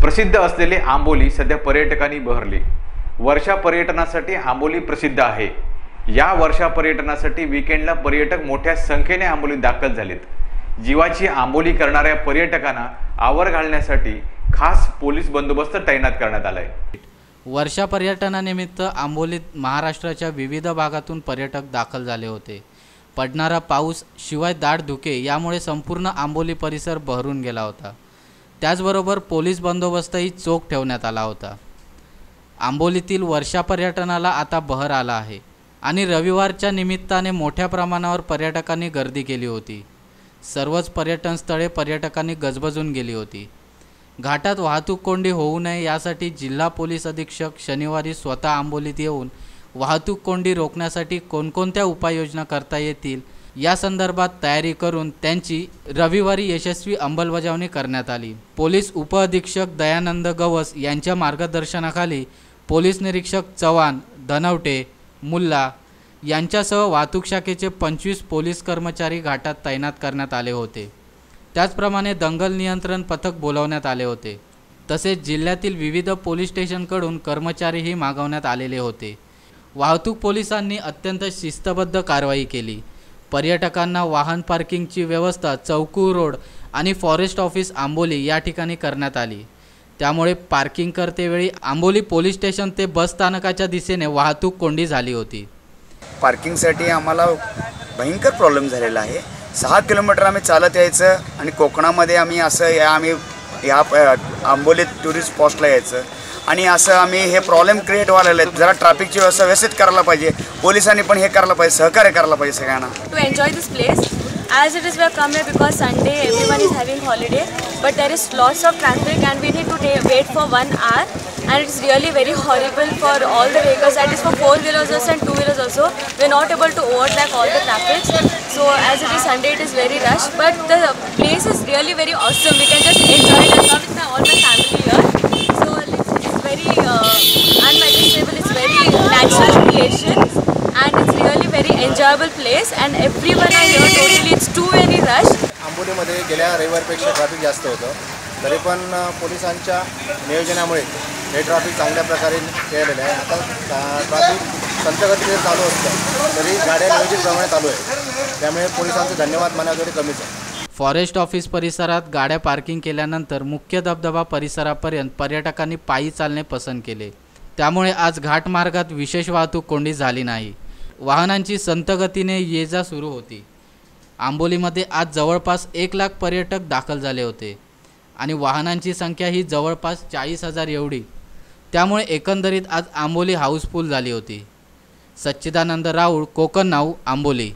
प्रसिद्ध असलेले आंबोली सध्या पर्यटकांनी बहरले. वर्षा पर्यटनासाठी आंबोली प्रसिद्ध आहे. या वर्षा पर्यटनासाठी विकेंडला पर्यटक मोठ्या संख्येने आंबोलीत दाखल झालेत. जीवाची आंबोली करणाऱ्या पर्यटकांना आवर घालण्यासाठी खास पोलीस बंदोबस्त तैनात करण्यात आलाय. वर्षा पर्यटनानिमित्त आंबोलीत महाराष्ट्राच्या विविध भागातून पर्यटक दाखल झाले होते. पडणारा पाऊस शिवाय दाट धुके यामुळे संपूर्ण आंबोली परिसर बहरून गेला होता. त्याचबरोबर पोलीस बंदोबस्तही चोख ठेवण्यात आला होता. आंबोलीतील वर्षा पर्यटनाला आता बहर आला आहे आणि रविवारच्या निमित्ताने मोठ्या प्रमाणावर पर्यटकांनी गर्दी केली होती. सर्वच पर्यटन स्थळे पर्यटकांनी गजबजून गेली होती. घाटात वाहतूक कोंडी होऊ नये यासाठी जिल्हा पोलीस अधीक्षक शनिवारी स्वतः आंबोलीत येऊन वाहतूक कोंडी रोखण्यासाठी कोणकोणत्या उपाययोजना करता येतील या संदर्भात तयारी करून त्यांची रविवारी यशस्वी अंमलबजावणी करण्यात आली. पोलीस उपअधीक्षक दयानंद गवस यांच्या मार्गदर्शनाखाली पोलीस निरीक्षक चव्हाण धनवटे मुल्ला यांच्यासह वाहतूक शाखेचे पंचवीस पोलीस कर्मचारी घाटात तैनात करण्यात आले होते. त्याचप्रमाणे दंगल नियंत्रण पथक बोलावण्यात आले होते. तसेच जिल्ह्यातील विविध पोलीस स्टेशनकडून कर्मचारीही मागवण्यात आलेले होते. वाहतूक पोलिसांनी अत्यंत शिस्तबद्ध कारवाई केली. पर्यटकांना वाहन पार्किंगची व्यवस्था चौकू रोड आणि फॉरेस्ट ऑफिस आंबोली या ठिकाणी करण्यात आली. त्यामुळे पार्किंग करतेवेळी आंबोली पोलीस स्टेशन ते बस स्थानकाच्या दिशेने वाहतूक कोंडी झाली होती. पार्किंगसाठी आम्हाला भयंकर प्रॉब्लेम झालेला आहे. सहा किलोमीटर आम्ही चालत यायचं आणि कोकणामध्ये आम्ही असं या आम्ही ह्या आंबोली टुरिस्ट पोस्टला यायचं. आणि असं आम्ही हे प्रॉब्लेम क्रिएट व्हायला लागले. जरा ट्रॅफिकची व्यवस्था व्यवस्थित करायला पाहिजे. पोलिसांनी पण हे करायला पाहिजे. सहकार्य करायला पाहिजे सगळ्यांना. To enjoy this place as it is where come a because Sunday every one is having holiday but there is lots of traffic and we need to wait for one hour And it's really very horrible for all the vehicles. That is for four wheelers also and two wheelers also. We're not able to overtake all the traffic. So as it is Sunday, it is very rush. But the place is really very awesome. We can just enjoy it. I've come with my, all my family here. So it's, it's very uh, unmanageable. It's very natural creation and it's really very enjoyable place and everyone are here totally it's too very rush आंबोलीमध्ये गेल्या रविवारपेक्षा traffic जास्त होतं तरी पण अ, पोलिसांच्या नियोजनामुळे हे ट्रॅफिक चांगल्या प्रकारे केलेलं आहे. आता अ, ट्रॅफिक संतगतीने चालू असतं तरी गाड्या नियोजितप्रमाणे चालू आहे. त्यामुळे पोलिसांचे धन्यवाद म्हणा तरी कमीच आहे. फॉरेस्ट ऑफिस परिसरात गाड्या पार्किंग केल्यानंतर मुख्य धबधबा परिसरापर्यंत पर्यटकांनी पायी चालणे पसंत केले. त्यामुळे आज घाटमार्गात विशेष वाहतूक कोंडी झाली नाही. वाहनांची संतगतीने ये जा सुरू होती. आंबोलीमध्ये आज जवळपास एक लाख पर्यटक दाखल झाले होते. आणि वाहनांची संख्या ही जवळपास चाळीस हजार एवढी. त्यामुळे एकंदरीत आज आंबोली हाऊसफुल झाली होती. सच्चिदानंद राऊळ कोकण नाऊ आंबोली.